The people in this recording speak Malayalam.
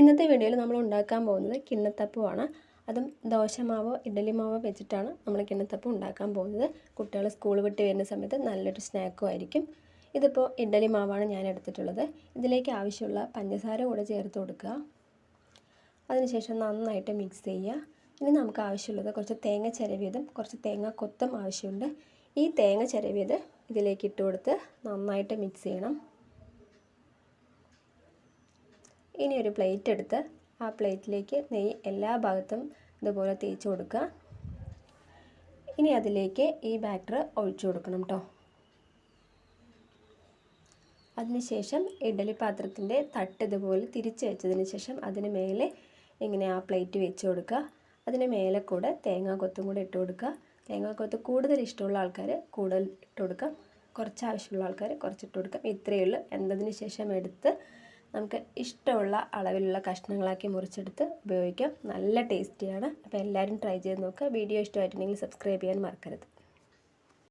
ഇന്നത്തെ വീഡിയോയിൽ നമ്മൾ ഉണ്ടാക്കാൻ പോകുന്നത് കിണ്ണത്തപ്പമാണ് അതും ദോശമാവോ ഇഡലി മാവോ വെച്ചിട്ടാണ് നമ്മൾ കിണ്ണത്തപ്പം ഉണ്ടാക്കാൻ പോകുന്നത്. കുട്ടികൾ സ്കൂൾ വിട്ട് വരുന്ന സമയത്ത് നല്ലൊരു സ്നാക്കും ആയിരിക്കും. ഇതിപ്പോൾ ഇഡലി മാവാണ് ഞാൻ എടുത്തിട്ടുള്ളത്. ഇതിലേക്ക് ആവശ്യമുള്ള പഞ്ചസാര കൂടെ ചേർത്ത് കൊടുക്കുക. അതിനുശേഷം നന്നായിട്ട് മിക്സ് ചെയ്യുക. ഇനി നമുക്ക് ആവശ്യമുള്ളത് കുറച്ച് തേങ്ങ ചിരവിയതും കുറച്ച് തേങ്ങ കൊത്തും ആവശ്യമുണ്ട്. ഈ തേങ്ങ ചിരവിയത് ഇതിലേക്ക് ഇട്ട് കൊടുത്ത് നന്നായിട്ട് മിക്സ് ചെയ്യണം. ഇനി ഒരു പ്ലേറ്റ് എടുത്ത് ആ പ്ലേറ്റിലേക്ക് നെയ്യ് എല്ലാ ഭാഗത്തും ഇതുപോലെ തേച്ച് കൊടുക്കുക. ഇനി അതിലേക്ക് ഈ ബാറ്റർ ഒഴിച്ചു കൊടുക്കണം കേട്ടോ അതിനുശേഷം ഇഡലി പാത്രത്തിന്റെ തട്ട് ഇതുപോലെ തിരിച്ച് വെച്ചതിന് ശേഷം അതിന് മേലെ ഇങ്ങനെ ആ പ്ലേറ്റ് വെച്ച് കൊടുക്കുക. അതിന് മേലെ കൂടെ തേങ്ങാ കൊത്തും കൂടെ ഇട്ട് കൊടുക്കുക. തേങ്ങാ കൊത്ത് കൂടുതൽ ഇഷ്ടമുള്ള ആൾക്കാർ കൂടുതൽ ഇട്ട് കൊടുക്കാം കുറച്ച് ആവശ്യമുള്ള ആൾക്കാർ കുറച്ച് ഇട്ട് കൊടുക്കാം ഇത്രയേ ഉള്ളൂ. എന്നതിന് ശേഷം എടുത്ത് നമുക്ക് ഇഷ്ടമുള്ള അളവിലുള്ള കഷ്ണങ്ങളാക്കി മുറിച്ചെടുത്ത് ഉപയോഗിക്കാം. നല്ല ടേസ്റ്റിയാണ്. അപ്പോൾ എല്ലാവരും ട്രൈ ചെയ്ത് നോക്കുക. വീഡിയോ ഇഷ്ടമായിട്ടുണ്ടെങ്കിൽ സബ്സ്ക്രൈബ് ചെയ്യാൻ മറക്കരുത്.